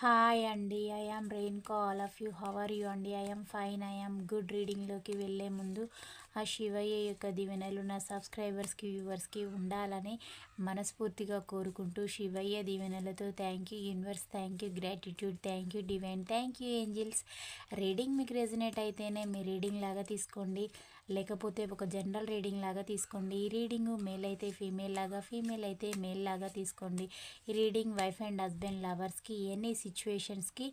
Hi అండి. I am రెయిన్కో all of you. How are you అండి? I fine. I am good రీడింగ్లోకి వెళ్ళే ముందు ఆ శివయ్య యొక్క దీవెనలు నా సబ్స్క్రైబర్స్కి వ్యూవర్స్కి ఉండాలని మనస్ఫూర్తిగా కోరుకుంటూ శివయ్య దీవెనలతో thank you universe thank you gratitude thank you divine thank you angels. Reading మీకు రెజినేట్ అయితేనే మీ రీడింగ్ లాగా తీసుకోండి. లేకపోతే ఒక జనరల్ రీడింగ్ లాగా తీసుకోండి. ఈ రీడింగ్ మేల్ అయితే ఫీమేల్ లాగా ఫీమేల్ అయితే మేల్ లాగా తీసుకోండి. ఈ రీడింగ్ వైఫ్ అండ్ హస్బెండ్ లవర్స్కి ఎనీ సిచ్యువేషన్స్కి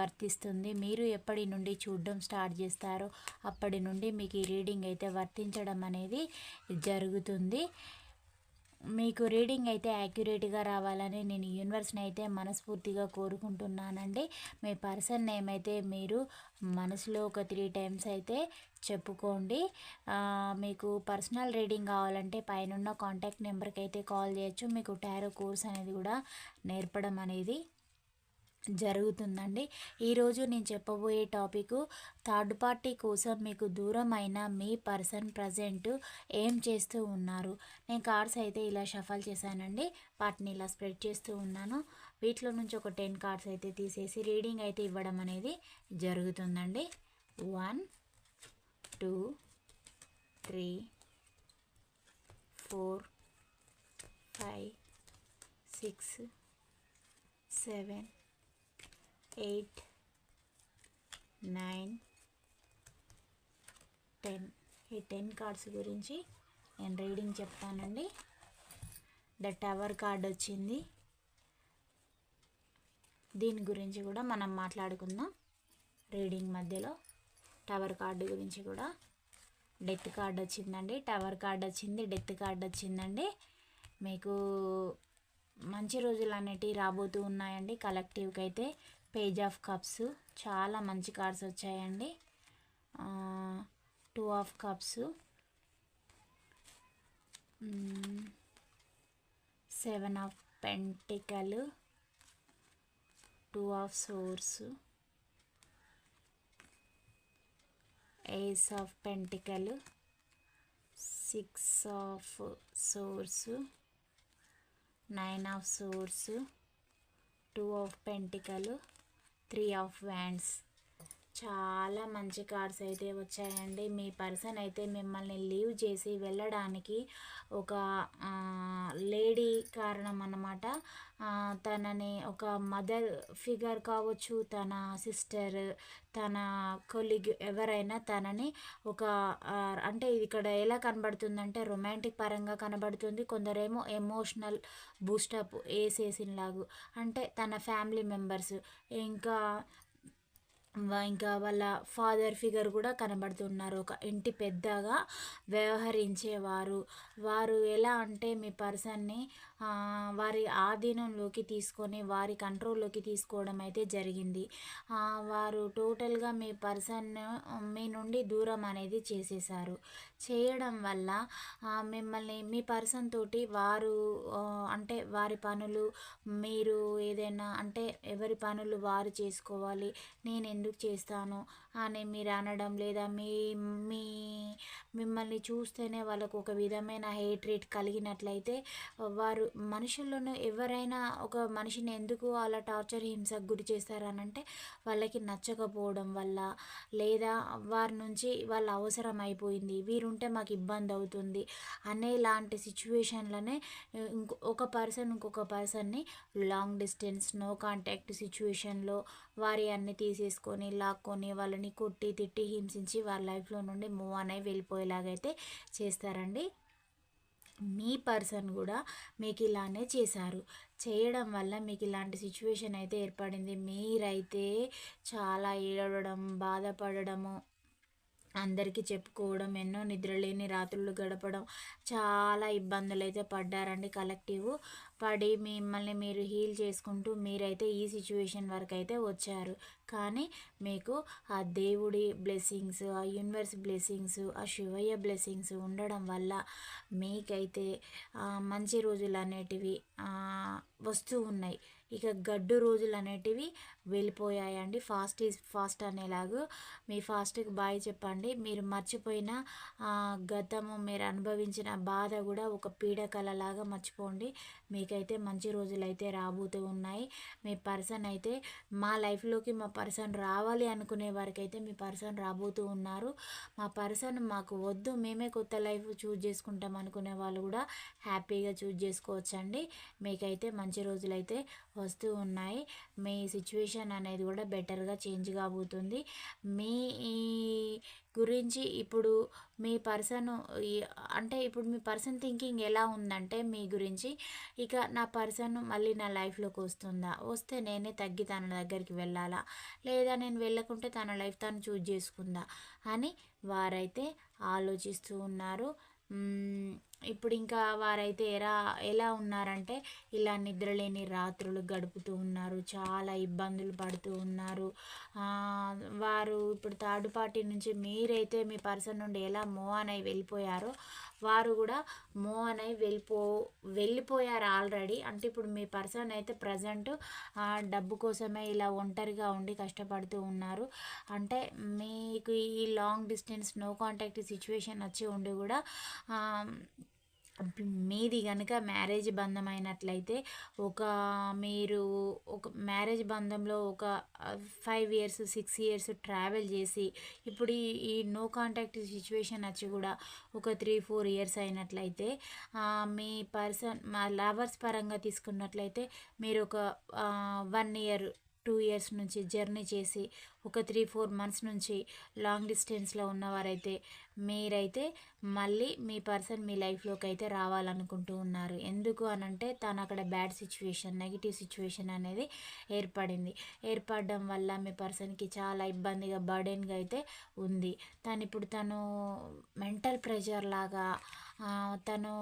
వర్తిస్తుంది. మీరు ఎప్పటి నుండి చూడడం స్టార్ట్ చేస్తారో అప్పటి నుండి మీకు ఈ రీడింగ్ అయితే వర్తించడం అనేది జరుగుతుంది. మీకు రీడింగ్ అయితే యాక్యురేట్గా రావాలని నేను యూనివర్స్ని అయితే మనస్ఫూర్తిగా కోరుకుంటున్నానండి. మీ పర్సన్ నేమ్ అయితే మీరు మనసులో ఒక త్రీ టైమ్స్ అయితే చెప్పుకోండి. మీకు పర్సనల్ రీడింగ్ కావాలంటే పైన కాంటాక్ట్ నెంబర్కి అయితే కాల్ చేయొచ్చు. మీకు టారో కోర్స్ అనేది కూడా నేర్పడం అనేది జరుగుతుందండి. ఈరోజు నేను చెప్పబోయే టాపిక్ థర్డ్ పార్టీ కోసం మీకు దూరమైన మీ పర్సన్ ప్రజెంట్ ఏం చేస్తూ ఉన్నారు. నేను కార్డ్స్ అయితే ఇలా షఫల్ చేశానండి. వాటిని ఇలా స్ప్రెడ్ చేస్తూ ఉన్నాను. వీటిలో నుంచి ఒక టెన్ కార్డ్స్ అయితే తీసేసి రీడింగ్ అయితే ఇవ్వడం అనేది జరుగుతుందండి. One two three four five six seven eight nine ten. ఈ టెన్ కార్డ్స్ గురించి నేను రీడింగ్ చెప్తానండి. ద టవర్ కార్డ్ వచ్చింది. దీని గురించి కూడా మనం మాట్లాడుకుందాం రీడింగ్ మధ్యలో. టవర్ కార్డు గురించి కూడా. డెత్ కార్డ్ వచ్చిందండి. టవర్ కార్డ్ వచ్చింది. డెత్ కార్డ్ వచ్చిందండి. మీకు మంచి రోజులు అనేటివి రాబోతూ ఉన్నాయండి. కలెక్టివ్కి అయితే పేజ్ ఆఫ్ కప్స్ చాలా మంచి కార్డ్స్ వచ్చాయండి. Two of cups seven of pentacle two of swords ace of pentacle six of swords nine of swords two of pentacle three of wands చాలా మంచి కార్డ్స్ అయితే వచ్చాయండి. మీ పర్సన్ అయితే మిమ్మల్ని లీవ్ చేసి వెళ్ళడానికి ఒక లేడీ కారణం అన్నమాట. తనని ఒక మదర్ ఫిగర్ కావచ్చు తన సిస్టర్ తన కొలిగ్ ఎవరైనా తనని ఒక అంటే ఇక్కడ ఎలా కనబడుతుందంటే రొమాంటిక్ పరంగా కనబడుతుంది. కొందరేమో ఎమోషనల్ బూస్టప్ వేసేసినలాగు. అంటే తన ఫ్యామిలీ మెంబర్స్. ఇంకా ఇంకా వాళ్ళ ఫాదర్ ఫిగర్ కూడా కనబడుతున్నారు. ఒక ఇంటి పెద్దగా వ్యవహరించేవారు. వారు ఎలా అంటే మీ పర్సన్ని వారి ఆధీనంలోకి తీసుకొని వారి కంట్రోల్లోకి తీసుకోవడం అయితే జరిగింది. వారు టోటల్గా మీ పర్సన్ మీ నుండి దూరం అనేది చేసేసారు చేయడం వల్ల మిమ్మల్ని మీ పర్సన్ తోటి వారు అంటే వారి పనులు మీరు ఏదైనా అంటే ఎవరి పనులు వారు చేసుకోవాలి నేను ఎందుకు చేస్తాను అని మీరు అనడం లేదా మీ మీ మిమ్మల్ని చూస్తేనే వాళ్ళకు ఒక విధమైన హేట్రేట్ కలిగినట్లయితే వారు మనుషులను ఎవరైనా ఒక మనిషిని ఎందుకు అలా టార్చర్ హింసకు గురి చేస్తారనంటే వాళ్ళకి నచ్చకపోవడం వల్ల లేదా వారి నుంచి వాళ్ళ అవసరం అయిపోయింది వీరుంటే మాకు ఇబ్బంది అవుతుంది అనేలాంటి సిచ్యువేషన్లోనే ఇంకో ఒక పర్సన్ ఇంకొక పర్సన్ని లాంగ్ డిస్టెన్స్ నో కాంటాక్ట్ సిచ్యువేషన్లో వారి అన్ని తీసేసుకొని లాక్కొని వాళ్ళని కొట్టి తిట్టి హింసించి వారి లైఫ్లో నుండి మూవ్ అని వెళ్ళిపోయేలాగైతే చేస్తారండి. మీ పర్సన్ కూడా మీకు ఇలానే చేశారు. చేయడం వల్ల మీకు ఇలాంటి సిచ్యువేషన్ అయితే ఏర్పడింది. మీరైతే చాలా ఏడవడం బాధపడడము అందరికీ చెప్పుకోవడం ఎన్నో నిద్రలేని రాత్రులు గడపడం చాలా ఇబ్బందులు అయితే పడ్డారండి కలెక్టివ్. పడి మిమ్మల్ని మీరు హీల్ చేసుకుంటూ మీరైతే ఈ సిచ్యువేషన్ వరకు అయితే వచ్చారు. కానీ మీకు ఆ దేవుడి బ్లెస్సింగ్స్ ఆ యూనివర్స్ బ్లెస్సింగ్స్ ఆ శివయ్య బ్లెస్సింగ్స్ ఉండడం వల్ల మీకైతే మంచి రోజులు అనేటివి వస్తూ ఉన్నాయి. ఇక గడ్డు రోజులు అనేటివి వెళ్ళిపోయాయండి. ఫాస్ట్ ఈజ్ ఫాస్ట్ అనేలాగా మీ ఫాస్ట్కి బాయ్ చెప్పండి. మీరు మర్చిపోయిన గతము మీరు అనుభవించిన బాధ కూడా ఒక పీడకలలాగా మర్చిపోండి. మీకైతే మంచి రోజులు అయితే రాబోతూ ఉన్నాయి. మీ పర్సన్ అయితే మా లైఫ్లోకి మా పర్సన్ రావాలి అనుకునే వారికి అయితే మీ పర్సన్ రాబోతూ ఉన్నారు. మా పర్సన్ మాకు వద్దు మేమే కొత్త లైఫ్ చూజ్ చేసుకుంటాం అనుకునే వాళ్ళు కూడా హ్యాపీగా చూజ్ చేసుకోవచ్చండి. మీకైతే మంచి రోజులు అయితే వస్తూ ఉన్నాయి. మీ సిచ్యువేషన్ అనేది కూడా బెటర్గా చేంజ్ కాబోతుంది. మీ గురించి ఇప్పుడు మీ పర్సన్ అంటే ఇప్పుడు మీ పర్సన్ థింకింగ్ ఎలా ఉందంటే మీ గురించి ఇక నా పర్సన్ మళ్ళీ నా లైఫ్లోకి వస్తుందా? వస్తే నేనే తగ్గి తన దగ్గరికి వెళ్ళాలా? లేదా నేను వెళ్ళకుంటే తన లైఫ్ తను చూజ్ చేసుకుందా? అని వారైతే ఆలోచిస్తూ ఉన్నారు. ఇప్పుడు ఇంకా వారైతే ఎలా ఎలా ఉన్నారంటే ఇలా నిద్రలేని రాత్రులు గడుపుతూ ఉన్నారు చాలా ఇబ్బందులు పడుతూ ఉన్నారు. వారు ఇప్పుడు థర్డ్ పార్టీ నుంచి మీరైతే మీ పర్సన్ నుండి ఎలా మూవ్ అయి వెళ్ళిపోయారో వారు కూడా మూవ్ అయి వెళ్ళిపో వెళ్ళిపోయారు ఆల్రెడీ. అంటే ఇప్పుడు మీ పర్సన్ అయితే ప్రజెంట్ డబ్బు కోసమే ఇలా ఒంటరిగా ఉండి కష్టపడుతూ ఉన్నారు. అంటే మీకు ఈ long distance no contact situation వచ్చి ఉండి కూడా మీది కనుక మ్యారేజ్ బంధం అయినట్లయితే ఒక మీరు ఒక మ్యారేజ్ బంధంలో ఒక five years six years travel చేసి ఇప్పుడు ఈ నో కాంటాక్ట్ సిచ్యువేషన్ వచ్చి కూడా ఒక త్రీ ఫోర్ ఇయర్స్ అయినట్లయితే మీ పర్సన్ మా లవర్స్ పరంగా తీసుకున్నట్లయితే మీరు ఒక వన్ ఇయర్ టూ ఇయర్స్ నుంచి జర్నీ చేసి ఒక త్రీ ఫోర్ మంత్స్ నుంచి లాంగ్ డిస్టెన్స్లో ఉన్నవారైతే మీరైతే మళ్ళీ మీ పర్సన్ మీ లైఫ్లోకి అయితే రావాలనుకుంటూ ఉన్నారు. ఎందుకు అనంటే తను అక్కడ బ్యాడ్ సిచ్యువేషన్ నెగిటివ్ సిచ్యువేషన్ అనేది ఏర్పడింది. ఏర్పడడం వల్ల మీ పర్సన్కి చాలా ఇబ్బందిగా బర్డెన్గా అయితే ఉంది. తను ఇప్పుడు తను మెంటల్ ప్రెషర్ లాగా తను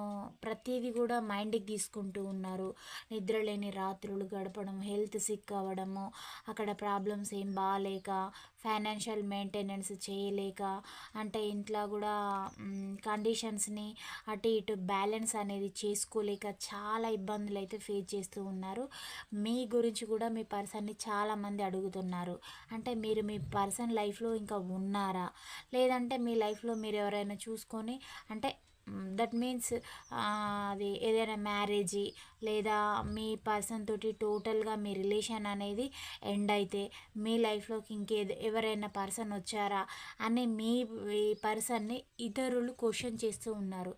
ప్రతిదీ కూడా మైండ్కి తీసుకుంటూ ఉన్నారు. నిద్రలేని రాత్రులు గడపడం హెల్త్ సిక్ అవ్వడము అక్కడ ప్రాబ్లమ్స్ ఏం బాగాలేక ఫైనాన్షియల్ మెయింటెనెన్స్ చేయలేక అంటే ఇంట్లో కూడా కండిషన్స్ని అటు ఇటు బ్యాలెన్స్ అనేది చేసుకోలేక చాలా ఇబ్బందులు అయితే ఫేస్ చేస్తూ ఉన్నారు. మీ గురించి కూడా మీ పర్సన్ని చాలామంది అడుగుతున్నారు. అంటే మీరు మీ పర్సన్ లైఫ్లో ఇంకా ఉన్నారా? లేదంటే మీ లైఫ్లో మీరు ఎవరైనా చూసుకొని అంటే దట్ మీన్స్ అది ఏదైనా మ్యారేజీ లేదా మీ పర్సన్ తోటి టోటల్గా మీ రిలేషన్ అనేది ఎండ్ అయితే మీ లైఫ్లోకి ఇంకే ఎవరైనా పర్సన్ వచ్చారా అని మీ పర్సన్ని ఇతరులు క్వశ్చన్ చేస్తూ ఉన్నారు.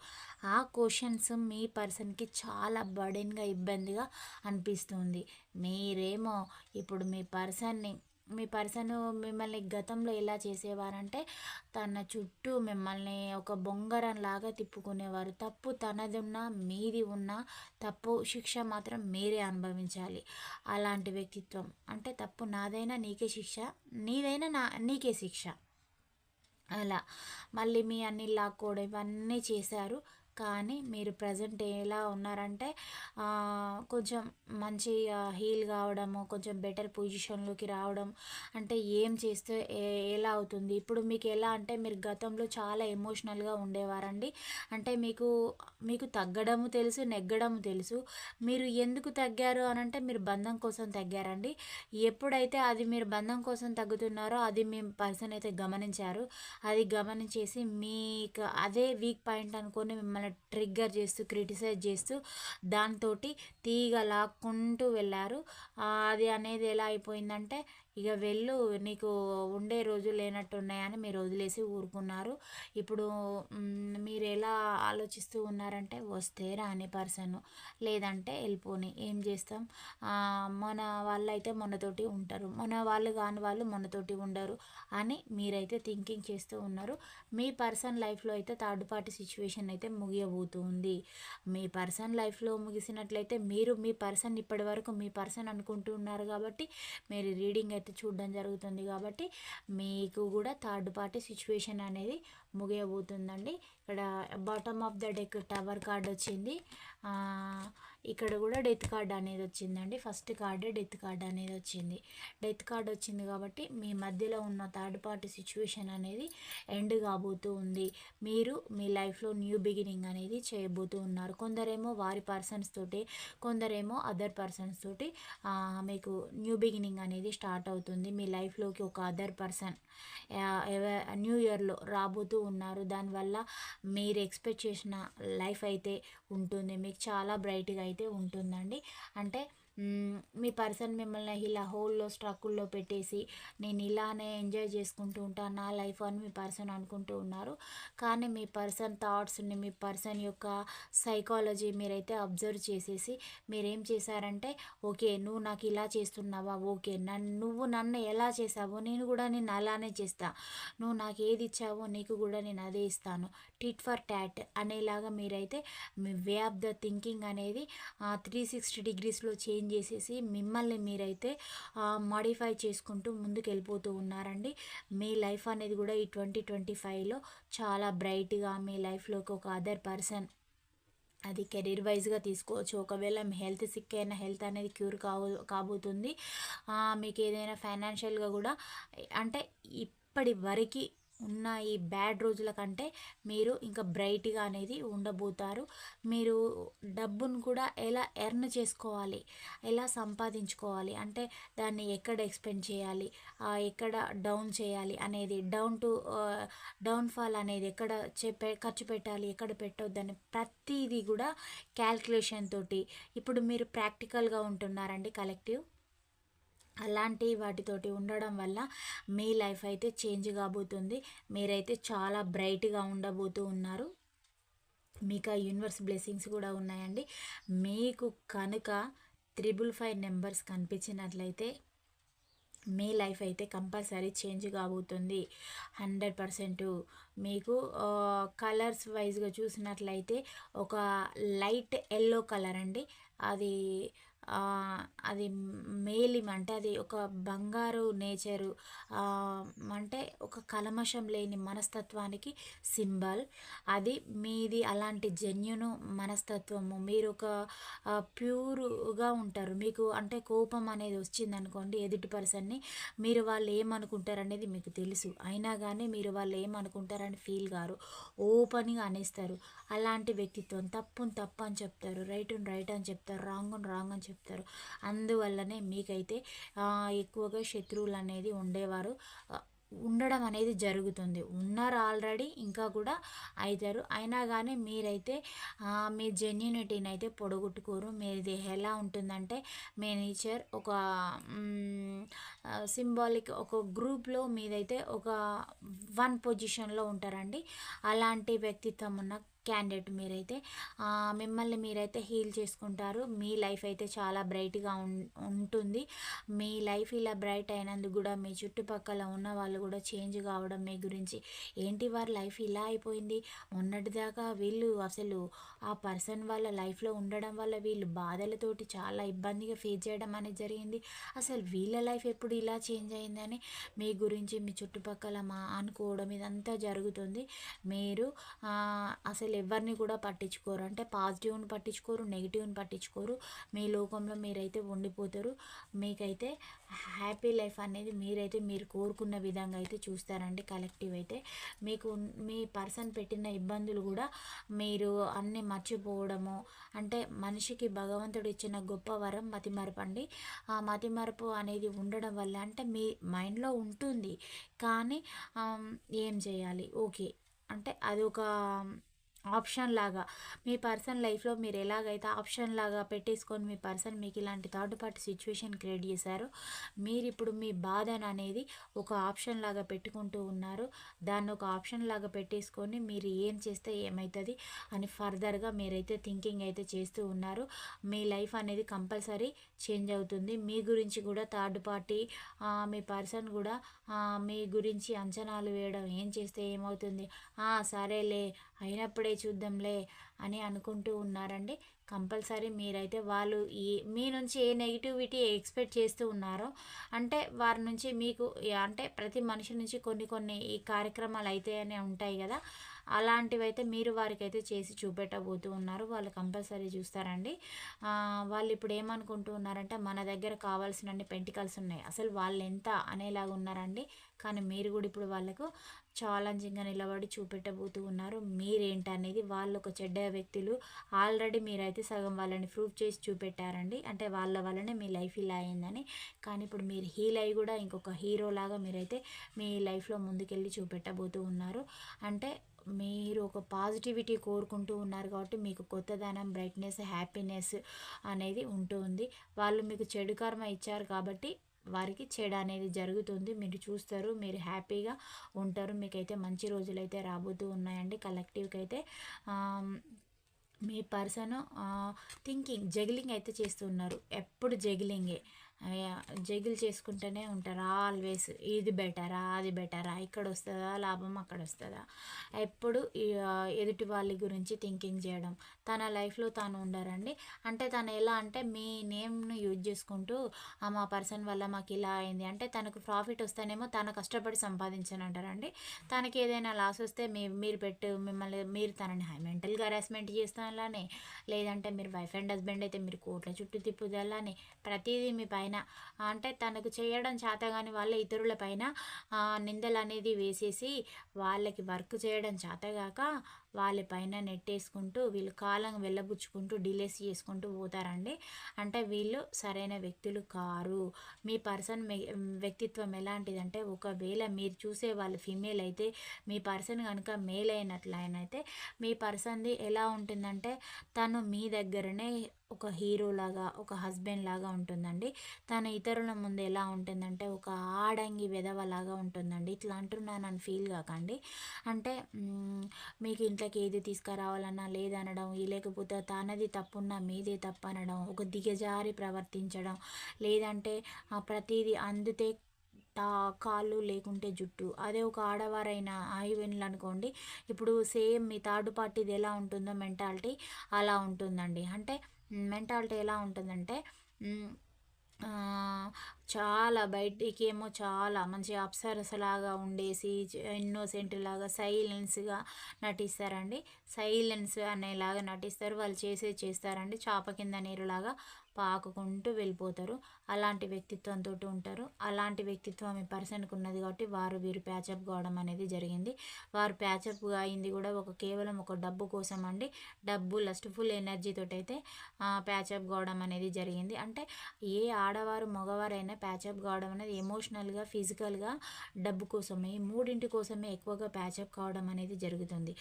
ఆ క్వశ్చన్స్ మీ పర్సన్కి చాలా బర్డెన్గా ఇబ్బందిగా అనిపిస్తుంది. మీరేమో ఇప్పుడు మీ పర్సన్ని మీ పర్సన్ మిమ్మల్ని గతంలో ఎలా చేసేవారంటే తన చుట్టూ మిమ్మల్ని ఒక బొంగరం లాగా తిప్పుకునేవారు. తప్పు తనది ఉన్నా మీది ఉన్నా తప్పు శిక్ష మాత్రం మీరే అనుభవించాలి. అలాంటి వ్యక్తిత్వం. అంటే తప్పు నాదైనా నీకే శిక్ష నీదైనా నా నీకే శిక్ష. అలా. మళ్ళీ మీ అన్ని లాక్కోవడం ఇవన్నీ చేశారు. కానీ మీరు ప్రజెంట్ ఎలా ఉన్నారంటే కొంచెం మంచి హీల్ కావడము కొంచెం బెటర్ పొజిషన్లోకి రావడం అంటే ఏం చేస్తే ఎలా అవుతుంది? ఇప్పుడు మీకు ఎలా అంటే మీరు గతంలో చాలా ఎమోషనల్గా ఉండేవారండి. అంటే మీకు మీకు తగ్గడము తెలుసు నెగ్గడము తెలుసు. మీరు ఎందుకు తగ్గారు అని అంటే మీరు బంధం కోసం తగ్గారండి. ఎప్పుడైతే అది మీరు బంధం కోసం తగ్గుతున్నారో అది మీ పర్సన్ అయితే గమనించారు. అది గమనించేసి మీకు అదే వీక్ పాయింట్ అనుకొని మిమ్మల్ని ట్రిగ్గర్ చేస్తూ క్రిటిసైజ్ చేస్తూ దాంతో తీగ లాక్కుంటూ వెళ్ళారు. అది అనేది ఎలా అయిపోయిందంటే ఇక వెళ్ళు నీకు ఉండే రోజు లేనట్టున్నాయని మీరు వదిలేసి ఊరుకున్నారు. ఇప్పుడు మీరు ఎలా ఆలోచిస్తూ ఉన్నారంటే వస్తే రాని పర్సన్ లేదంటే వెళ్ళిపోని ఏం చేస్తాం? మన వాళ్ళు అయితే ఉంటారు మన వాళ్ళు కాని వాళ్ళు మనతోటి ఉండరు అని మీరైతే థింకింగ్ చేస్తూ ఉన్నారు. మీ పర్సన్ లైఫ్లో అయితే థర్డ్ పార్టీ సిచ్యువేషన్ అయితే ముగియబోతుంది. మీ పర్సన్ లైఫ్లో ముగిసినట్లయితే మీరు మీ పర్సన్ ఇప్పటి వరకు మీ పర్సన్ అనుకుంటూ ఉన్నారు కాబట్టి మీరు రీడింగ్ అయితే అయితే చూడడం జరుగుతుంది. కాబట్టి మీకు కూడా థర్డ్ పార్టీ సిచ్యువేషన్ అనేది ముగియబోతుందండి. ఇక్కడ bottom of the deck tower card వచ్చింది. ఇక్కడ కూడా డెత్ కార్డ్ అనేది వచ్చిందండి. ఫస్ట్ కార్డే డెత్ కార్డ్ అనేది వచ్చింది. డెత్ కార్డ్ వచ్చింది కాబట్టి మీ మధ్యలో ఉన్న థర్డ్ పార్టీ సిచ్యువేషన్ అనేది ఎండ్ కాబోతూ ఉంది. మీరు మీ లైఫ్లో న్యూ బిగినింగ్ అనేది చేయబోతూ ఉన్నారు. కొందరేమో వారి పర్సన్స్ తోటి కొందరేమో అదర్ పర్సన్స్ తోటి మీకు న్యూ బిగినింగ్ అనేది స్టార్ట్ అవుతుంది. మీ లైఫ్లోకి ఒక అదర్ పర్సన్ న్యూ ఇయర్లో రాబోతూ ఉన్నారు. దానివల్ల మీరు ఎక్స్పెక్ట్ చేసిన లైఫ్ అయితే ఉంటుంది. మీకు చాలా బ్రైట్గా అయితే ఉంటుందండి. అంటే మీ పర్సన్ మిమ్మల్ని ఇలా హోల్లో స్ట్రక్కుల్లో పెట్టేసి నేను ఇలానే ఎంజాయ్ చేసుకుంటూ ఉంటాను నా లైఫ్ అని మీ పర్సన్ అనుకుంటూ ఉన్నారు. కానీ మీ పర్సన్ థాట్స్ని మీ పర్సన్ యొక్క సైకాలజీ మీరైతే అబ్జర్వ్ చేసేసి మీరేం చేశారంటే ఓకే నువ్వు నాకు ఇలా చేస్తున్నావా? ఓకే నన్ను నువ్వు నన్ను ఎలా చేసావో నేను కూడా నేను అలానే చేస్తా. నువ్వు నాకు ఏది ఇచ్చావో నీకు కూడా నేను అదే ఇస్తాను. టిట్ ఫర్ ట్యాట్ అనేలాగా మీరైతే మీ వే ఆఫ్ ద థింకింగ్ అనేది త్రీ సిక్స్టీ డిగ్రీస్లో చేంజ్ చేసేసి మిమ్మల్ని మీరైతే మాడిఫై చేసుకుంటూ ముందుకు వెళ్ళిపోతూ ఉన్నారండి. మీ లైఫ్ అనేది కూడా ఈ ట్వంటీ ట్వంటీ ఫైవ్లో చాలా బ్రైట్గా మీ లైఫ్లోకి ఒక అదర్ పర్సన్ అది కెరీర్ వైజ్గా తీసుకోవచ్చు. ఒకవేళ మీ హెల్త్ సిక్ అయిన హెల్త్ అనేది క్యూర్ కావు కాబోతుంది. మీకు ఏదైనా ఫైనాన్షియల్గా కూడా అంటే ఇప్పటి వరకు ఉన్న ఈ బ్యాడ్ రోజుల కంటే మీరు ఇంకా బ్రైట్గా అనేది ఉండబోతారు. మీరు డబ్బును కూడా ఎలా ఎర్న్ చేసుకోవాలి? ఎలా సంపాదించుకోవాలి? అంటే దాన్ని ఎక్కడ ఎక్స్పెండ్ చేయాలి? ఎక్కడ డౌన్ చేయాలి అనేది డౌన్ టు డౌన్ఫాల్ అనేది ఎక్కడ చెప్పే ఖర్చు పెట్టాలి ఎక్కడ పెట్టొద్దని ప్రతిదీ కూడా క్యాల్కులేషన్ తోటి. ఇప్పుడు మీరు ప్రాక్టికల్గా ఉంటున్నారండి కలెక్టివ్? అలాంటి వాటితోటి ఉండడం వల్ల మీ లైఫ్ అయితే చేంజ్ కాబోతుంది. మీరైతే చాలా బ్రైట్గా ఉండబోతూ ఉన్నారు. మీకు ఆ యూనివర్స్ బ్లెస్సింగ్స్ కూడా ఉన్నాయండి. మీకు కనుక త్రిబుల్ ఫైవ్ నెంబర్స్ కనిపించినట్లయితే మీ లైఫ్ అయితే కంపల్సరీ చేంజ్ కాబోతుంది. హండ్రెడ్ పర్సెంట్ మీకు కలర్స్ వైజ్గా చూసినట్లయితే ఒక లైట్ ఎల్లో కలర్ అండి. అది అది మేలిం అంటే అది ఒక బంగారు నేచరు. ఆ, ఒక కలమషం లేని మనస్తత్వానికి సింబల్. అది మీది అలాంటి జన్యును మనస్తత్వము. మీరు ఒక ప్యూర్గా ఉంటారు. మీకు అంటే కోపం అనేది వచ్చిందనుకోండి ఎదుటి పర్సన్ని మీరు వాళ్ళు ఏమనుకుంటారు అనేది మీకు తెలుసు. అయినా కానీ మీరు వాళ్ళు ఏమనుకుంటారని ఫీల్ గారు ఓపెన్గా అనేస్తారు. అలాంటి వ్యక్తిత్వం తప్పును తప్పు అని చెప్తారు. రైట్ రైట్ అని చెప్తారు. రాంగ్ రాంగ్ అని చెప్తారు. అందువల్లనే మీకైతే ఎక్కువగా శత్రువులు అనేది ఉండేవారు. ఉండడం అనేది జరుగుతుంది. ఉన్నారు ఆల్రెడీ ఇంకా కూడా అవుతారు అయినా కానీ మీరైతే మీ జెన్యునిటీని అయితే పొడగొట్టుకోరు. మీది ఎలా ఉంటుందంటే మీ నేచర్ ఒక సింబాలిక్ ఒక గ్రూప్లో మీదైతే ఒక వన్ పొజిషన్లో ఉంటారండి. అలాంటి వ్యక్తిత్వం ఉన్న క్యాండిడేట్ మీరైతే మిమ్మల్ని మీరైతే హీల్ చేసుకుంటారు. మీ లైఫ్ అయితే చాలా బ్రైట్గా ఉం- ఉంటుంది. మీ లైఫ్ ఇలా బ్రైట్ అయినందుకు కూడా మీ చుట్టుపక్కల ఉన్న వాళ్ళు కూడా చేంజ్ కావడం మీ గురించి ఏంటి వారి లైఫ్ ఇలా అయిపోయింది? మొన్నటిదాకా వీళ్ళు అసలు ఆ పర్సన్ వాళ్ళ లైఫ్లో ఉండడం వల్ల వీళ్ళు బాధలతోటి చాలా ఇబ్బందిగా ఫేస్ చేయడం అనేది జరిగింది. అసలు వీళ్ళ లైఫ్ ఎప్పుడు ఇలా చేంజ్ అయిందని మీ గురించి మీ చుట్టుపక్కల మా అనుకోవడం ఇదంతా జరుగుతుంది. మీరు అసలు ఎవరిని కూడా పట్టించుకోరు. అంటే పాజిటివ్ని పట్టించుకోరు నెగిటివ్ని పట్టించుకోరు. మీ లోకంలో మీరైతే ఉండిపోతారు. మీకైతే హ్యాపీ లైఫ్ అనేది మీరైతే మీరు కోరుకున్న విధంగా అయితే చూస్తారండి కలెక్టివ్ అయితే. మీకు మీ పర్సన్ పెట్టిన ఇబ్బందులు కూడా మీరు అన్నీ మర్చిపోవడము అంటే మనిషికి భగవంతుడు ఇచ్చిన గొప్ప వరం మతిమరపండి. ఆ మతిమరపు అనేది ఉండడం వల్ల అంటే మీ మైండ్లో ఉంటుంది. కానీ ఏం చేయాలి? ఓకే. అంటే అది ఒక ఆప్షన్ లాగా. మీ పర్సన్ లైఫ్లో మీరు ఎలాగైతే ఆప్షన్ లాగా పెట్టేసుకొని మీ పర్సన్ మీకు ఇలాంటి థర్డ్ పార్టీ సిచ్యువేషన్ క్రియేట్ చేశారో మీరు ఇప్పుడు మీ బాధను అనేది ఒక ఆప్షన్ లాగా పెట్టుకుంటూ ఉన్నారు. దాన్ని ఒక ఆప్షన్ లాగా పెట్టేసుకొని మీరు ఏం చేస్తే ఏమవుతుంది అని ఫర్దర్గా మీరైతే థింకింగ్ అయితే చేస్తూ ఉన్నారు. మీ లైఫ్ అనేది కంపల్సరీ చేంజ్ అవుతుంది. మీ గురించి కూడా థర్డ్ పార్టీ మీ పర్సన్ కూడా మీ గురించి అంచనాలు వేయడం ఏం చేస్తే ఏమవుతుంది? సరేలే అయినప్పుడే చూద్దాంలే అని అనుకుంటూ ఉన్నారండి. కంపల్సరీ మీరైతే వాళ్ళు ఈ మీ నుంచి ఏ నెగిటివిటీ ఎక్స్పెక్ట్ చేస్తూ ఉన్నారో అంటే వారి నుంచి మీకు అంటే ప్రతి మనిషి నుంచి కొన్ని కొన్ని ఈ కార్యక్రమాలు అయితే ఉంటాయి కదా. అలాంటివైతే మీరు వారికి అయితే చేసి చూపెట్టబోతూ ఉన్నారు. వాళ్ళు కంపల్సరీ చూస్తారండి. వాళ్ళు ఇప్పుడు ఏమనుకుంటూ ఉన్నారంటే మన దగ్గర కావాల్సినన్ని పెంటికల్స్ ఉన్నాయి. అసలు వాళ్ళు ఎంత అనేలాగా ఉన్నారండి. కానీ మీరు కూడా ఇప్పుడు వాళ్ళకు ఛాలెంజింగ్గా నిలబడి చూపెట్టబోతూ ఉన్నారు. మీరేంటి అనేది వాళ్ళు ఒక చెడ్డ వ్యక్తులు ఆల్రెడీ మీరైతే సగం వాళ్ళని ప్రూఫ్ చేసి చూపెట్టారండి. అంటే వాళ్ళ వల్లనే మీ లైఫ్ ఇలా అయిందని. కానీ ఇప్పుడు మీరు హీల్ అయ్యి కూడా ఇంకొక హీరోలాగా మీరైతే మీ లైఫ్లో ముందుకెళ్ళి చూపెట్టబోతూ ఉన్నారు. అంటే మీరు ఒక పాజిటివిటీ కోరుకుంటూ ఉన్నారు కాబట్టి మీకు కొత్తదనం బ్రైట్నెస్ హ్యాపీనెస్ అనేది ఉంటుంది. వాళ్ళు మీకు చెడు కర్మ ఇచ్చారు కాబట్టి వారికి చెడు అనేది జరుగుతుంది. మీరు చూస్తారు మీరు హ్యాపీగా ఉంటారు. మీకైతే మంచి రోజులు అయితే రాబోతూ ఉన్నాయండి. కలెక్టివ్కి అయితే మీ పర్సన్ థింకింగ్ జగిలింగ్ అయితే చేస్తున్నారు. ఎప్పుడు జగిలింగే. జగిల్ చేసుకుంటూనే ఉంటారు ఆల్వేస్. ఇది బెటరా అది బెటరా ఇక్కడ వస్తుందా లాభం అక్కడ వస్తుందా ఎప్పుడు ఎదుటి వాళ్ళ గురించి థింకింగ్ చేయడం. తన లైఫ్లో తాను ఉండరండి. అంటే తను ఎలా అంటే మీ నేమ్ను యూజ్ చేసుకుంటూ మా పర్సన్ వల్ల మాకు ఇలా అయింది. అంటే తనకు ప్రాఫిట్ వస్తేనేమో తను కష్టపడి సంపాదించని అంటారండి తనకి ఏదైనా లాస్ వస్తే మీ మీరు పెట్టు మిమ్మల్ని మీరు తనని మెంటల్గా హరాస్మెంట్ అలానే లేదంటే మీరు వైఫ్ అండ్ హస్బెండ్ అయితే మీరు కోట్ల చుట్టూ తిప్పుదలని ప్రతిదీ మీ పైన. పైన అంటే తనకు చేయడం చేతగాని వాళ్ళ ఇతరుల పైన నిందలు అనేది వేసేసి వాళ్ళకి వర్క్ చేయడం చేతగాక వాళ్ళ పైన నెట్టేసుకుంటూ వీళ్ళు కాలం వెళ్ళబుచ్చుకుంటూ డిలేస్ చేసుకుంటూ పోతారండి. అంటే వీళ్ళు సరైన వ్యక్తులు కారు. మీ పర్సన్ వ్యక్తిత్వం ఎలాంటిదంటే ఒకవేళ మీరు చూసే వాళ్ళు ఫీమేల్ అయితే మీ పర్సన్ కనుక మేల్ అయినట్లయినైతే మీ పర్సన్ది ఎలా ఉంటుందంటే తను మీ దగ్గరనే ఒక హీరోలాగా ఒక హస్బెండ్ లాగా ఉంటుందండి. తన ఇతరుల ముందు ఎలా ఉంటుందంటే ఒక ఆడంగి వెదవలాగా ఉంటుందండి. ఇట్లా అంటున్నానని ఫీల్ కాకండి. అంటే మీకు ఇంట్లోకి ఏది తీసుకురావాలన్నా లేదనడం లేకపోతే తనది తప్పున్నా మీదే తప్పు అనడం ఒక దిగజారి ప్రవర్తించడం లేదంటే ప్రతిదీ అందితే తా కాళ్ళు లేకుంటే జుట్టు. అదే ఒక ఆడవారైన ఐవెన్లు అనుకోండి ఇప్పుడు సేమ్ మీ థర్డ్ పార్టీది ఎలా ఉంటుందో మెంటాలిటీ అలా ఉంటుందండి. అంటే మెంటాలిటీ ఎలా ఉంటుందంటే చాలా బయటికి ఏమో చాలా మంచి అప్సరసలాగా ఉండేసి ఇన్నోసెంట్ లాగా సైలెన్స్గా నటిస్తారండి. సైలెన్స్ అనేలాగా నటిస్తారు వాళ్ళు చేసే చేస్తారండి. చాప కింద నీరులాగా పాకుకుంటూ వెళ్ళిపోతారు. అలాంటి వ్యక్తిత్వంతో ఉంటారు. అలాంటి వ్యక్తిత్వం ఈ పర్సన్కి ఉన్నది కాబట్టి వారు వీరు ప్యాచప్ కావడం అనేది జరిగింది. వారు ప్యాచప్ అయింది కూడా ఒక కేవలం ఒక డబ్బు కోసం అండి. డబ్బు లస్ట్ఫుల్ ఎనర్జీతో అయితే ప్యాచప్ కావడం అనేది జరిగింది. అంటే ఏ ఆడవారు మగవారైనా ప్యాచప్ కావడం అనేది ఎమోషనల్గా ఫిజికల్గా డబ్బు కోసమే ఈ మూడింటి కోసమే ఎక్కువగా ప్యాచప్ కావడం అనేది జరుగుతుంది.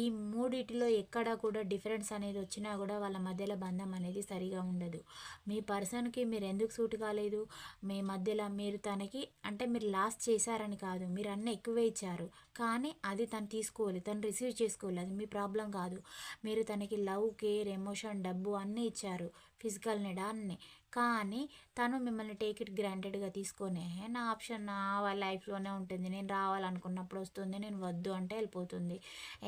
ఈ మూడింటిలో ఎక్కడ కూడా డిఫరెన్స్ అనేది వచ్చినా కూడా వాళ్ళ మధ్యలో బంధం అనేది సరిగా ఉండదు. మీ పర్సన్కి మీరు ఎందుకు సూట్ కాలేదు? మీ మధ్యలో మీరు తనకి అంటే మీరు లాస్ట్ చేశారని కాదు మీరు అన్నీ ఎక్కువే ఇచ్చారు. కానీ అది తను తీసుకోవాలి తను రిసీవ్ చేసుకోవాలి అది మీ ప్రాబ్లం కాదు. మీరు తనకి లవ్ కేర్ ఎమోషన్ డబ్బు అన్నీ ఇచ్చారు. ఫిజికల్ నీడ్ అన్నీ కానీ తను మిమ్మల్ని టేక్ ఇట్ గ్రాంటెడ్గా తీసుకొని నా ఆప్షన్ నా లైఫ్లోనే ఉంటుంది. నేను రావాలనుకున్నప్పుడు వస్తుంది నేను వద్దు అంటే వెళ్ళిపోతుంది.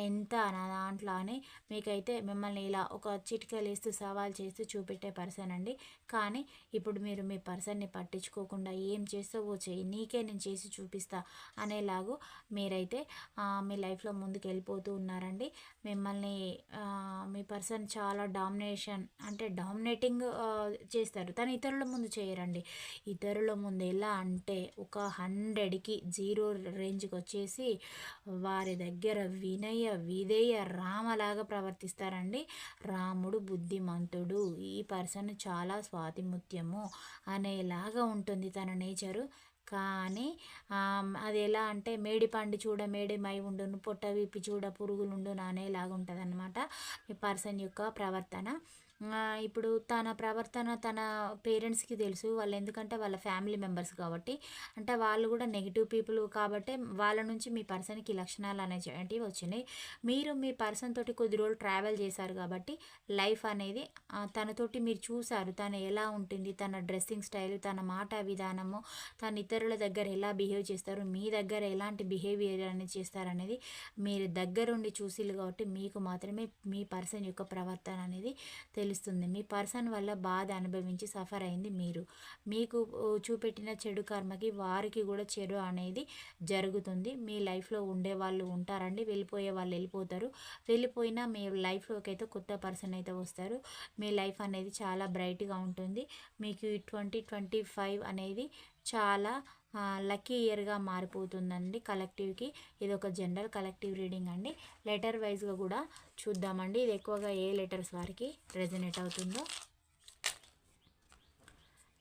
ఎంత నా దాంట్లో అని మీకైతే మిమ్మల్ని ఇలా ఒక చిటికలు వేస్తూ సవాల్ చేస్తూ చూపెట్టే పర్సన్ అండి. కానీ ఇప్పుడు మీరు మీ పర్సన్ని పట్టించుకోకుండా ఏం చేస్తావో చేయి నీకే నేను చేసి చూపిస్తా అనేలాగు మీరైతే మీ లైఫ్లో ముందుకు వెళ్ళిపోతూ ఉన్నారండి. మిమ్మల్ని మీ పర్సన్ చాలా డామినేషన్ అంటే డామినేటింగ్ చేస్తారు. తను ఇతరుల ముందు చేయరండి. ఇతరుల ముందు ఎలా అంటే ఒక హండ్రెడ్కి జీరో రేంజ్కి వచ్చేసి వారి దగ్గర వినయ విధేయ రామలాగా ప్రవర్తిస్తారండి. రాముడు బుద్ధిమంతుడు. ఈ పర్సన్ చాలా స్వాతిముత్యము అనేలాగా ఉంటుంది తన నేచరు. కానీ అది ఎలా అంటే మేడి పండు చూడ మేడి మై ఉండును పొట్ట విప్పి చూడ పురుగులుండును అనేలాగా ఉంటుంది అనమాట ఈ పర్సన్ యొక్క ప్రవర్తన. ఇప్పుడు తన ప్రవర్తన తన పేరెంట్స్కి తెలుసు. వాళ్ళు ఎందుకంటే వాళ్ళ ఫ్యామిలీ మెంబర్స్ కాబట్టి. అంటే వాళ్ళు కూడా నెగిటివ్ పీపుల్ కాబట్టి వాళ్ళ నుంచి మీ పర్సన్కి లక్షణాలు అనేవి వచ్చినాయి. మీరు మీ పర్సన్ తోటి కొద్ది రోజులు ట్రావెల్ చేశారు కాబట్టి లైఫ్ అనేది తనతోటి మీరు చూసారు తను ఎలా ఉంటుంది? తన డ్రెస్సింగ్ స్టైల్ తన మాట విధానము తన ఇతరుల దగ్గర ఎలా బిహేవ్ చేస్తారు? మీ దగ్గర ఎలాంటి బిహేవియర్ అనేది చేస్తారనేది మీరు దగ్గరుండి చూసిల్లు కాబట్టి మీకు మాత్రమే మీ పర్సన్ యొక్క ప్రవర్తన అనేది తెలుస్తుంది. మీ పర్సన్ వల్ల బాధ అనుభవించి సఫర్ అయింది మీరు. మీకు చూపెట్టిన చెడు కర్మకి వారికి కూడా చెడు అనేది జరుగుతుంది. మీ లైఫ్లో ఉండే వాళ్ళు ఉంటారండి వెళ్ళిపోయే వాళ్ళు వెళ్ళిపోతారు. వెళ్ళిపోయినా మీ లైఫ్లోకి అయితే కొత్త పర్సన్ అయితే వస్తారు. మీ లైఫ్ అనేది చాలా బ్రైట్గా ఉంటుంది. మీకు ట్వంటీ ట్వంటీ ఫైవ్ అనేది చాలా లక్కీ ఇయర్గా మారిపోతుందండి కలెక్టివ్కి ఇది ఒక జనరల్ కలెక్టివ్ రీడింగ్ అండి. లెటర్ వైజ్గా కూడా చూద్దామండి. ఇది ఎక్కువగా ఏ లెటర్స్ వారికి రెజనేట్ అవుతుందో.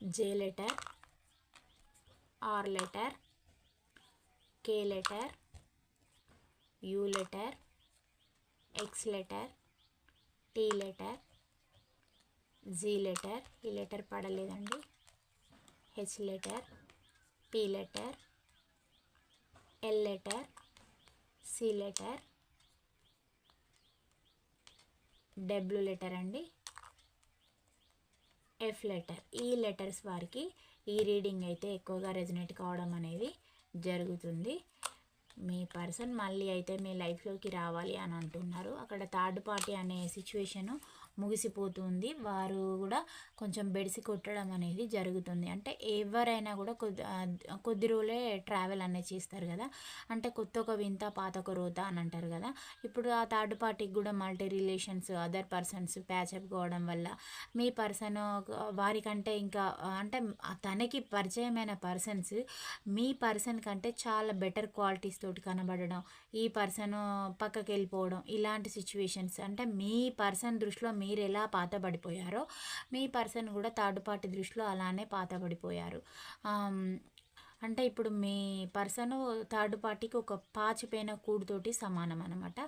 J letter R letter K letter U letter X letter T letter G letter ఈ letter పడలేదండి. H letter P letter L letter C letter W letter అండి. ఎఫ్ లెటర్ ఈ లెటర్స్ వారికి ఈ రీడింగ్ అయితే ఎక్కువగా resonate కావడం అనేది జరుగుతుంది. మీ పర్సన్ మళ్ళీ అయితే మీ లైఫ్లోకి రావాలి అని అంటున్నారు. అక్కడ థర్డ్ పార్టీ అనే సిచ్యువేషను ముగిసిపోతుంది. వారు కూడా కొంచెం బెడిసి కొట్టడం అనేది జరుగుతుంది. అంటే ఎవరైనా కూడా కొద్ది కొద్ది రోజులే ట్రావెల్ అనేది చేస్తారు కదా. అంటే కొత్త ఒక వింత పాత ఒక రోత అని అంటారు కదా. ఇప్పుడు ఆ థర్డ్ పార్టీకి కూడా multi relations other persons patch up కావడం వల్ల మీ పర్సన్ వారికంటే ఇంకా అంటే తనకి పరిచయమైన పర్సన్స్ మీ పర్సన్ కంటే చాలా బెటర్ క్వాలిటీస్ తోటి కనబడడం ఈ పర్సన్ పక్కకి వెళ్ళిపోవడం ఇలాంటి సిచ్యువేషన్స్. అంటే మీ పర్సన్ దృష్టిలో మీరు ఎలా పాతబడిపోయారో మీ పర్సన్ కూడా థర్డ్ పార్టీ దృష్టిలో అలానే పాతబడిపోయారు అంటే ఇప్పుడు మీ పర్సన్ థర్డ్ పార్టీకి ఒక పాచిపోయిన కూడుతోటి సమానం అనమాట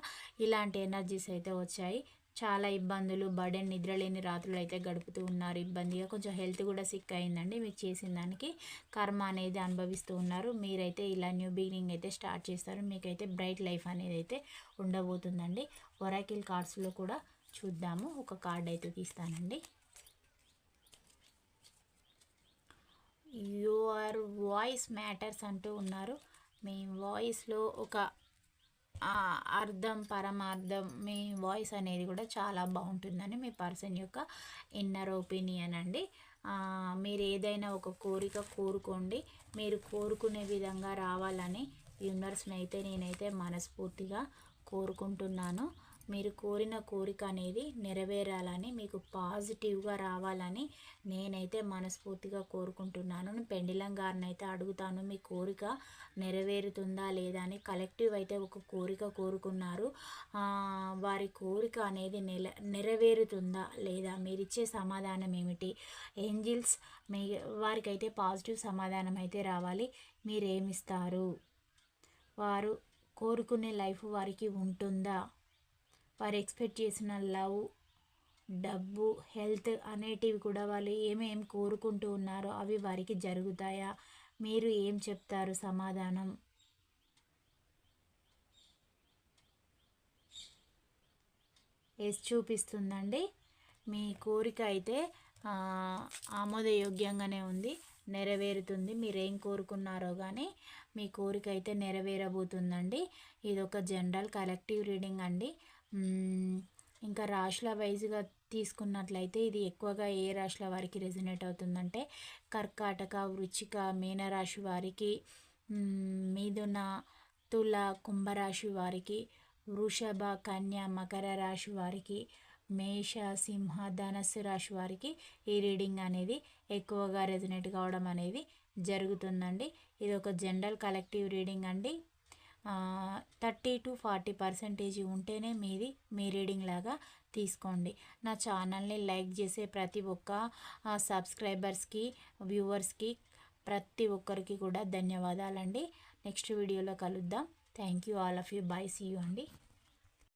ఇలాంటి ఎనర్జీస్ అయితే వచ్చాయి. చాలా ఇబ్బందులు బడెన్ నిద్రలేని రాత్రులు అయితే గడుపుతూ ఉన్నారు ఇబ్బందిగా. కొంచెం హెల్త్ కూడా సిక్ అయిందండి మీకు చేసిన దానికి. కర్మ అనేది అనుభవిస్తూ ఉన్నారు. మీరైతే ఇలా న్యూ బిగినింగ్ అయితే స్టార్ట్ చేస్తారు. మీకైతే బ్రైట్ లైఫ్ అనేది అయితే ఉండబోతుందండి. ఒరాకిల్ కార్డ్స్లో కూడా చూద్దాము. ఒక కార్డ్ అయితే తీస్తానండి. యువర్ వాయిస్ మ్యాటర్స్ అంటూ ఉన్నారు. మీ వాయిస్లో ఒక అర్థం పరమార్థం మీ వాయిస్ అనేది కూడా చాలా బాగుంటుందని మీ పర్సన్ యొక్క ఇన్నర్ ఒపీనియన్ అండి. మీరు ఏదైనా ఒక కోరిక కోరుకోండి. మీరు కోరుకునే విధంగా రావాలని యూనివర్స్ని అయితే నేనైతే మనస్ఫూర్తిగా కోరుకుంటున్నాను. మీరు కోరిన కోరిక అనేది నెరవేరాలని మీకు పాజిటివ్గా రావాలని నేనైతే మనస్ఫూర్తిగా కోరుకుంటున్నాను. పెండిలం గారిని అయితే అడుగుతాను మీ కోరిక నెరవేరుతుందా లేదా అని. కలెక్టివ్ అయితే ఒక కోరిక కోరుకున్నారు. వారి కోరిక అనేది నెల నెరవేరుతుందా లేదా మీరు ఇచ్చే సమాధానం ఏమిటి? ఏంజిల్స్ మీ వారికైతే పాజిటివ్ సమాధానం అయితే రావాలి. మీరేమిస్తారు? వారు కోరుకునే లైఫ్ వారికి ఉంటుందా? వారు ఎక్స్పెక్ట్ చేసిన లవ్ డబ్బు హెల్త్ అనేటివి కూడా వాళ్ళు ఏమేమి కోరుకుంటూ ఉన్నారో అవి వారికి జరుగుతాయా? మీరు ఏం చెప్తారు సమాధానం? ఎస్ చూపిస్తుందండి. మీ కోరిక అయితే ఆమోదయోగ్యంగానే ఉంది నెరవేరుతుంది. మీరు ఏం కోరుకున్నారో కానీ మీ కోరిక అయితే నెరవేరబోతుందండి. ఇది ఒక జనరల్ కలెక్టివ్ రీడింగ్ అండి. ఇంకా రాశుల వైజ్గా తీసుకున్నట్లయితే ఇది ఎక్కువగా ఏ రాశుల వారికి రెజినేట్ అవుతుందంటే కర్కాటక వృచ్చిక మీనరాశి వారికి మిథున తుల కుంభరాశి వారికి వృషభ కన్య మకర రాశి వారికి మేష సింహ ధనస్సు రాశి వారికి ఈ రీడింగ్ అనేది ఎక్కువగా రెజినేట్ కావడం అనేది జరుగుతుందండి. ఇది ఒక జనరల్ కలెక్టివ్ రీడింగ్ అండి. థర్టీ టు ఫార్టీ పర్సెంటేజ్ ఉంటేనే మీది మీ రీడింగ్ లాగా తీసుకోండి. నా ఛానల్ని లైక్ చేసే ప్రతి ఒక్క సబ్స్క్రైబర్స్కి వ్యూవర్స్కి ప్రతి ఒక్కరికి కూడా ధన్యవాదాలండి. నెక్స్ట్ వీడియోలో కలుద్దాం. Thank you all of you. Bye. See you అండి.